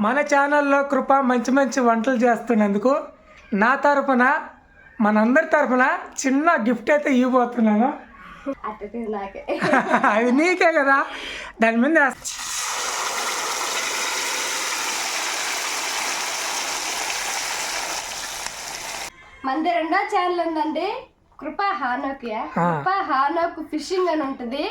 మన ఛానల్లో కృప మంచి మంచి వంటలు చేస్తున్నందుకు నా తరపున మనందరి తరపున చిన్న గిఫ్ట్ అయితే ఇవ్వబోతున్నాను. అది నీకే కదా. దాని మీద. మనది రెండో ఛానల్ ఉందండి. కృపా హానోకి కృపా హానోక్ ఫిషింగ్ అని ఉంటుంది.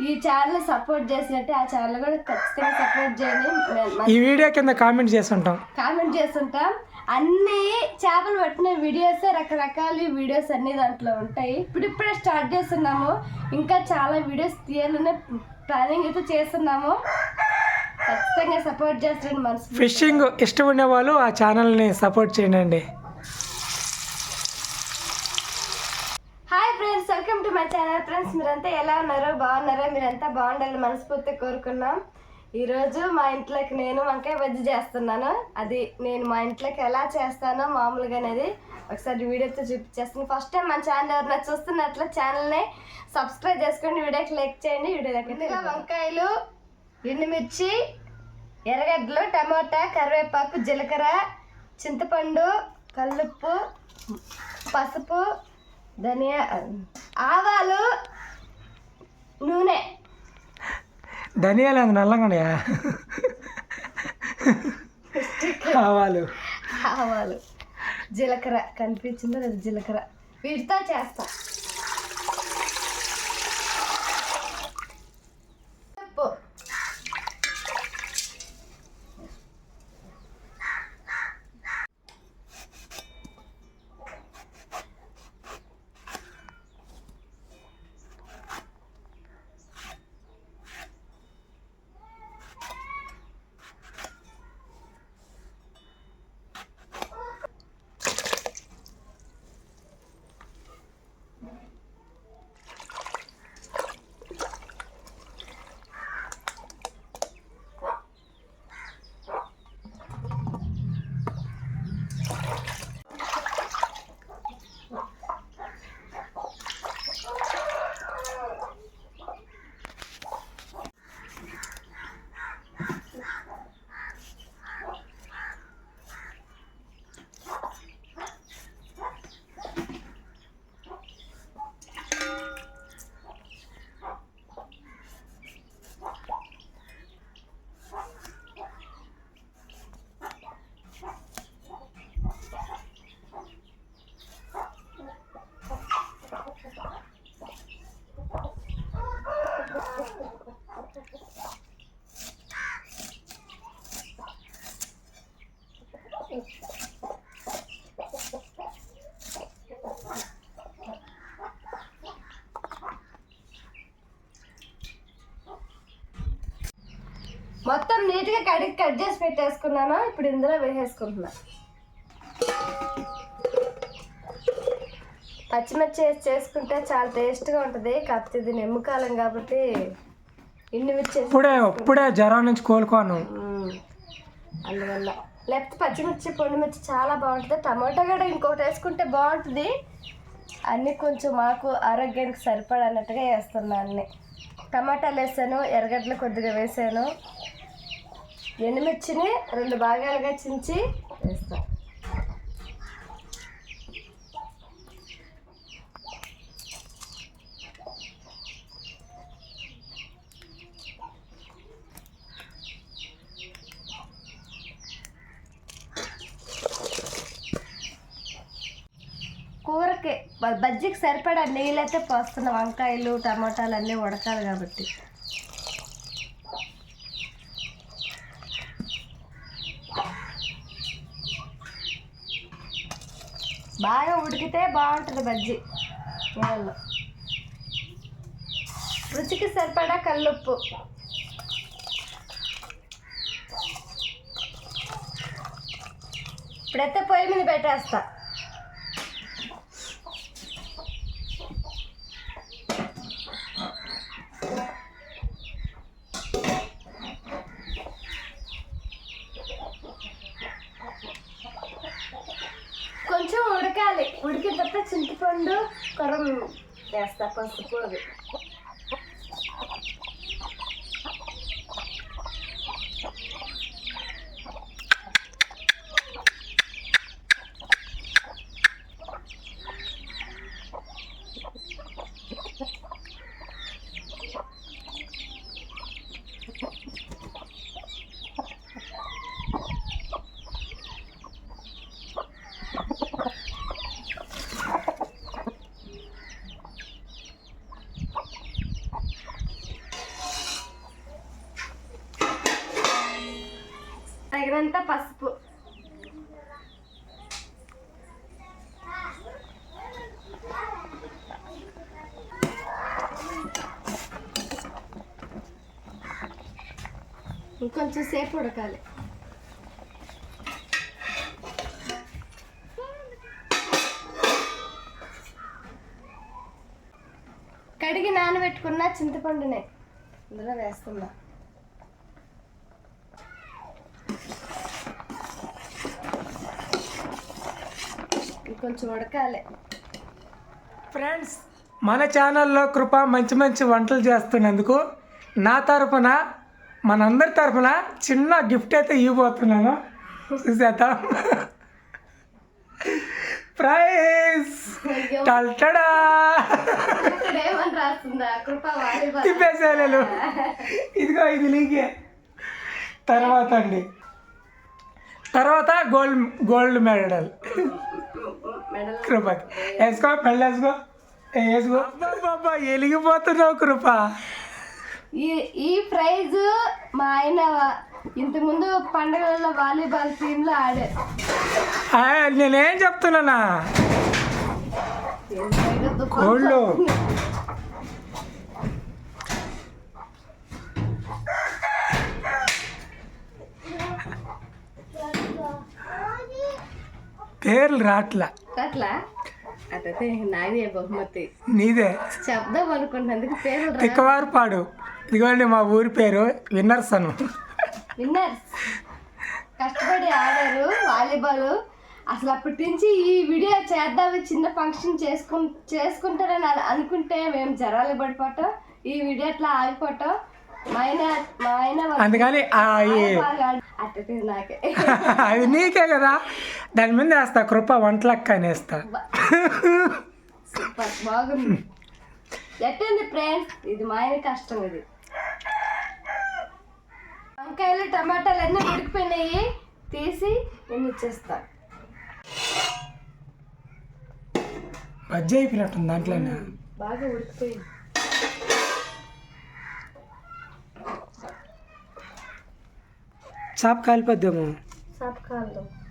ఈ ఛానల్ సపోర్ట్ చేసినట్టే ఆ ఛానల్ కూడా ఖచ్చితంగా సపోర్ట్ చేయండి. ఈ వీడియో కింద కామెంట్ చేసి ఉంటాం కామెంట్ చేస్తుంటాం. అన్ని చేపలు పట్టిన వీడియోస్ రకరకాల వీడియోస్ అన్ని దాంట్లో ఉంటాయి. ఇప్పుడు ఇప్పుడే స్టార్ట్ చేస్తున్నాము. ఇంకా చాలా వీడియోస్ తీయాలనే ప్లానింగ్ అయితే చేస్తున్నాము. ఖచ్చితంగా సపోర్ట్ చేస్తారండి మనసు ఫిషింగ్ ఇష్టం ఉండే వాళ్ళు ఆ ఛానల్ని సపోర్ట్ చేయండి hi friends welcome to my channel friends. మీరంతా ఎలా ఉన్నారో? బాగున్నారో? మీరంతా బాగుండాలని మనస్ఫూర్తిగా కోరుకున్నాం. ఈరోజు మా ఇంట్లోకి నేను వంకాయ బజ్జి చేస్తున్నాను. అది నేను మా ఇంట్లోకి ఎలా చేస్తానో మామూలుగా అనేది ఒకసారి వీడియోతో చూపించేస్తాను. ఫస్ట్ టైం మన ఛానల్ ఎవరైనా చూస్తున్నట్లు ఛానల్ని సబ్స్క్రైబ్ చేసుకోండి వీడియోకి లైక్ చేయండి. వీడియోకి వంకాయలు ఎండుమిర్చి ఎర్రగడ్డలు టమాటా కరివేపాకు జీలకర్ర చింతపండు కల్లుప్పు పసుపు ధనియా ఆవాలు నూనె. ధనియాలు అది నల్లగా కావాలి ఆవాలు. జీలకర్ర. కనిపించిందో లేదు జీలకర్ర? వీటితో చేస్తా. మొత్తం నీట్గా కడిగి కట్ చేసి పెట్టేసుకున్నాను. ఇప్పుడు ఇందులో వేసేసుకుంటున్నా. పచ్చిమిర్చి వేసి చేసుకుంటే చాలా టేస్ట్గా ఉంటుంది. కాకపోతే ఇది నిమ్మకాలం కాబట్టి ఎండుమిర్చి వేసి- ఇప్పుడే ఇప్పుడే జ్వరం నుంచి కోలుకోను. అందువల్ల. లేకపోతే పచ్చిమిర్చి పొడిమిర్చి చాలా బాగుంటుంది. టమాటా కూడా ఇంకోటి వేసుకుంటే బాగుంటుంది. అన్నీ కొంచెం మాకు ఆరోగ్యానికి సరిపడా అన్నట్టుగా వేస్తున్నాను అన్నీ. టమాటాలు వేసాను ఎర్రగడ్డలు కొద్దిగా వేసాను. ఎండుమిర్చిని రెండు భాగాలుగా చించి వేస్తాను బజ్జీకి సరిపడా నీళ్ళైతే పోస్తున్న. వంకాయలు టమాటాలు అన్నీ ఉడకాలి కాబట్టి. బాగా ఉడికితే బాగుంటుంది బజ్జీ. నీళ్ళలో రుచికి సరిపడా కల్లుప్పు. ఇప్పుడైతే పొయ్యి మీద పెట్టేస్తా కొంచెం ఉడకాలి ఉడికిన తర్వాత చింతపండు కొరం వేస్తా పసుపు అది తగినంత పసుపు ఇంకొంచెం సేపు ఉడకాలి. కడిగి నానబెట్టుకున్న చింతపండునే ఇందులో వేస్తున్నా. ఇంకొంచెం ఉడకాలి. ఫ్రెండ్స్ మన ఛానల్లో కృప మంచి మంచి వంటలు చేస్తున్నందుకు నా తరపున మనందరి తరపున చిన్న గిఫ్ట్ అయితే ఇవ్వబోతున్నాను. చూసేద్దాం. ప్రైజ్. టల్టడా. ఇదిగో ఇది నీకే. తర్వాత అండి. తర్వాత గోల్డ్ గోల్డ్ మెడల్. మెడల్. కృపకి. వేసుకో పెళ్ళి వేసుకో. ఏ, వేసుకో. బాబా ఎలిగిపోతున్నావు కృప. ఈ ఈ ప్రైజ్ మా ఆయన ఇంతకుముందు పండుగలలో వాలీబాల్ టీంలో ఆడే నేనేం చెప్తున్నానా? గోల్డ్ పేర్లు రాట్లా. అట్లా అట్లయితే నాదే బహుమతి. నీదే. శబ్దం అనుకుంటున్నందుకు పేరు తిక్కవారు పాడు ఇదిగోండి మా ఊరి పేరు విన్నర్స్ అను. విన్నర్స్. కష్టపడి ఆడారు వాలీబాల్. అసలు అప్పటి నుంచి ఈ వీడియో చేద్దాం చిన్న ఫంక్షన్ చేసుకు చేసుకుంటారని అను- అనుకుంటే మేము జ్వరాలు పడిపోవటం ఈ వీడియో అట్లా ఆగిపోవటం అందుకని అది నీకే కదా. దాని మీద వేస్తా కృప వంటలక్క అనేస్తా. బాగుంది. ఎట్టండి ఫ్రెండ్స్? ఇది మా ఆయన కష్టం ఇది. వంకాయలు టమాటాలు అన్నీ ఉడికిపోయినాయి. తీసి నేను ఇచ్చేస్తా. బజ్జి అయిపోయినట్టుంది దాంట్లోనే బాగా ఉడికిపోయింది. చాప కాలిపోద్దేమో. సాపకాలతో చూడ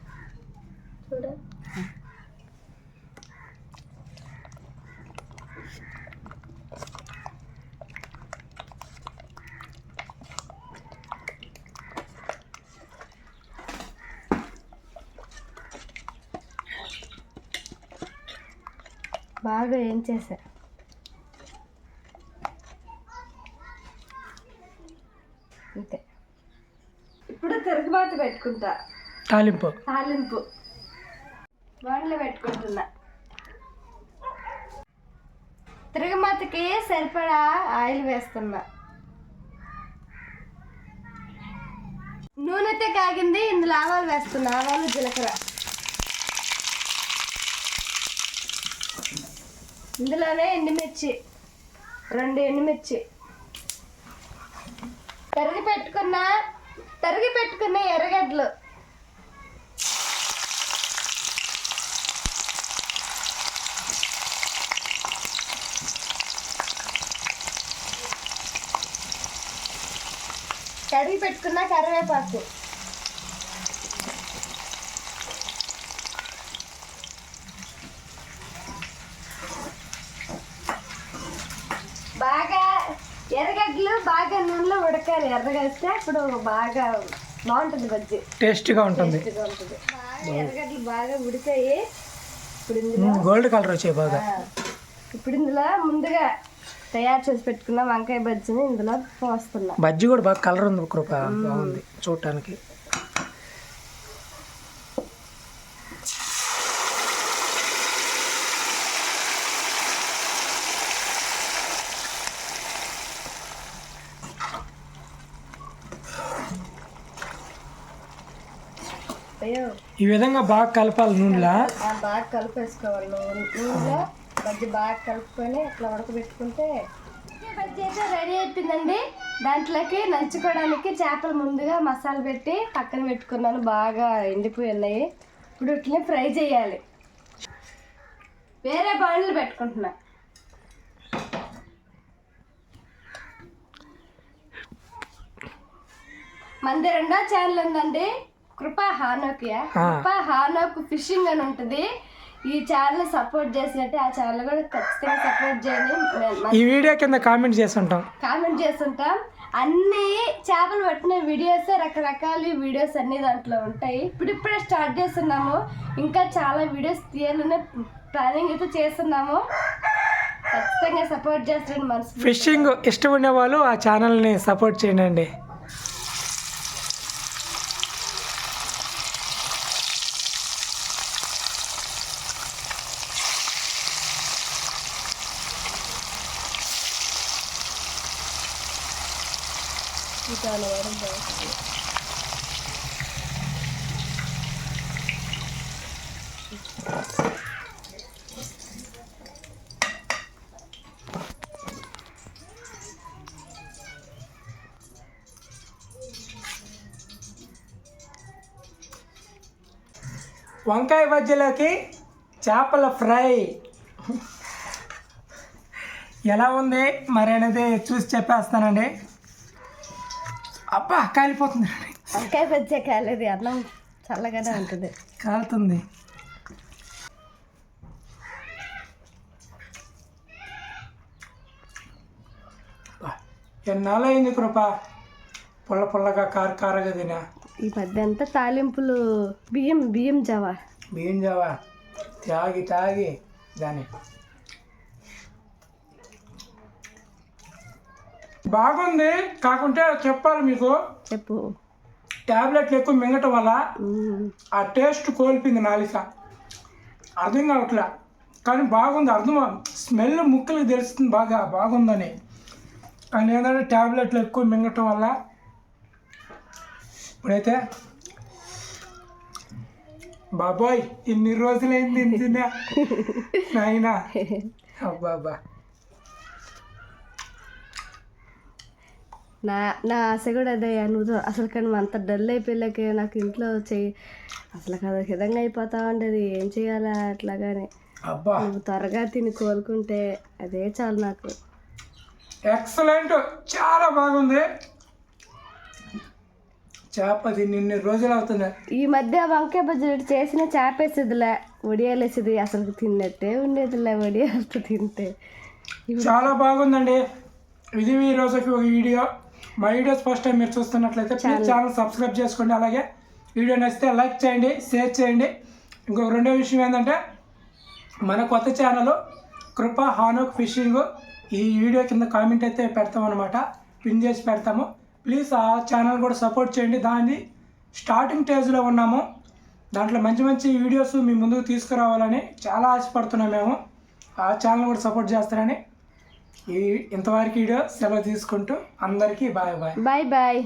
బాగా ఏం చేశా అంతే. ఇప్పుడు తిరుగుబాటు పెట్టుకుంటా. తాలింపు. తాలింపు. బాండ్లో పెట్టుకుంటున్నా. తిరగమాతకి సరిపడా ఆయిల్ వేస్తున్నా. నూనెతే కాగింది ఇందులో ఆవాలు వేస్తున్నా ఆవాలు జీలకర్ర. ఇందులోనే ఎండుమిర్చి. రెండు ఎండుమిర్చి. తరిగి పెట్టుకున్న తరిగి పెట్టుకున్న ఎర్రగడ్డలు. కడిగి పెట్టుకున్న కరివేపాకు బాగా ఎర్రగడ్డలు బాగా నూనెలో ఉడకాలి ఎర్రగలిస్తే అప్పుడు బాగా బాగుంటుంది బజ్జి. టేస్ట్గా ఉంటుంది. టేస్ట్గా ఉంటుంది. బాగా ఎర్రగడ్డలు బాగా ఉడికాయి. ఇప్పుడు ఇందులో గోల్డ్ కలర్ వచ్చాయి బాగా. ఇప్పుడు ఇందులో ముందుగా తయారు చేసి పెట్టుకున్న వంకాయ బజ్జిని ఇందులో పోస్తున్నా. బజ్జి కూడా బాగా కలర్ ఉంది కృప బాగుంది. చూడటానికి. ఈ విధంగా బాగా కలపాలి నూనెలా? ఆ, బాగా కలిపేసుకోవాలి నూనె. నూనెలో బజ్జి బాగా కలుపుకొని అట్లా ఉడకబెట్టుకుంటే బజ్జి అయితే రెడీ అయిపోయిందండి. దాంట్లోకి నంచుకోవడానికి చేపలు ముందుగా మసాలా పెట్టి పక్కన పెట్టుకున్నాను. బాగా ఎండిపోయి ఉన్నాయి ఇప్పుడు వీటిని ఫ్రై చేయాలి. వేరే బాండ్లు పెట్టుకుంటున్నా. మంది రెండో ఛానల్ ఉందండి. కృపా హానోక్. కృపా హానోక్ ఫిషింగ్ అని ఉంటుంది. ఈ ఛానల్ సపోర్ట్ చేసినట్టే ఆ ఛానల్ కూడా ఖచ్చితంగా సపోర్ట్ చేయండి. ఈ వీడియో కింద కామెంట్ చేసి ఉంటాం కామెంట్ చేస్తుంటాం. అన్ని చేపలు పట్టిన వీడియోస్ రకరకాల వీడియోస్ అన్ని దాంట్లో ఉంటాయి. ఇప్పుడిప్పుడే స్టార్ట్ చేస్తున్నాము. ఇంకా చాలా వీడియోస్ తీయాలనే ప్లానింగ్ అయితే చేస్తున్నాము. ఖచ్చితంగా సపోర్ట్ చేస్తారని మనసు ఫిషింగ్ ఇష్టం ఉండే వాళ్ళు ఆ ఛానల్ని సపోర్ట్ చేయండి. చాలా వరకు బాగుంటుంది. వంకాయ బజ్జీలోకి చేపల ఫ్రై. ఎలా ఉంది? మరి అనేది చూసి చెప్పేస్తానండి. అబ్బా కాలిపోతుంది. వంకాయ బజ్జే కాలేదు అన్నం చల్లగానే ఉంటుంది. కాలుతుంది. అబ్బా, ఎన్నాళ్ళు అయింది కృప? పుల్ల పుల్లగా కారు కారగా తినా? ఈ మధ్య అంతా తాలింపులు బియ్యం బియ్యం జావా. బియ్యం జావా? తాగి తాగి దాని బాగుంది. కాకుంటే చెప్పాలి మీకు. చెప్పు. ట్యాబ్లెట్లు ఎక్కువ మింగటం వల్ల. ఆ టేస్ట్ కోల్పోయింది నాలిక. అర్థం కావట్లే? కానీ బాగుంది అర్థం స్మెల్ ముక్కలకు తెలుస్తుంది బాగా బాగుందని. కానీ ఏంటంటే ట్యాబ్లెట్లు ఎక్కువ మింగటం వల్ల ఇప్పుడైతే బాబాయ్ ఇన్ని రోజులైంది తిన్నా నాయనా. అబ్బా నా నా ఆశ కూడా అదే నువ్వు అసలు కానీ అంత డల్ అయిపోయాకే నాకు ఇంట్లో చెయ్యి అసలు కదా విధంగా అయిపోతా ఉండేది ఏం చేయాలా అట్లాగానే. నువ్వు త్వరగా తిని కోలుకుంటే అదే చాలు నాకు. ఎక్సలెంట్ చాలా బాగుంది. చేప తిని ఇన్ని రోజులు అవుతుంది ఈ మధ్య వంకాయ బజ్జీ చేసిన చేపేసేదిలే వడియాలేసేది అసలు తిన్నట్టే ఉండేదిలే వడియాలతో తింటే. చాలా బాగుందండి. ఇది ఈ రోజుకి ఒక వీడియో. మా వీడియోస్ ఫస్ట్ టైం మీరు చూస్తున్నట్లయితే ప్లీజ్ ఛానల్ సబ్స్క్రైబ్ చేసుకోండి. అలాగే వీడియో నచ్చితే లైక్ చేయండి షేర్ చేయండి. ఇంకొక రెండో విషయం ఏంటంటే మన కొత్త ఛానల్ కృప హానోక్ ఫిషింగ్ ఈ వీడియో కింద కామెంట్ అయితే పెడతాం అనమాట పిన్ చేసి పెడతాము. ప్లీజ్ ఆ ఛానల్ కూడా సపోర్ట్ చేయండి. దాన్ని స్టార్టింగ్ స్టేజ్లో ఉన్నాము. దాంట్లో మంచి మంచి వీడియోస్ మీ ముందుకు తీసుకురావాలని చాలా ఆశపడుతున్నాం మేము. ఆ ఛానల్ కూడా సపోర్ట్ చేస్తారని ఇంతవరకు వీడియో సెలవు తీసుకుంటూ అందరికీ బాయ్ బాయ్. Bye bye.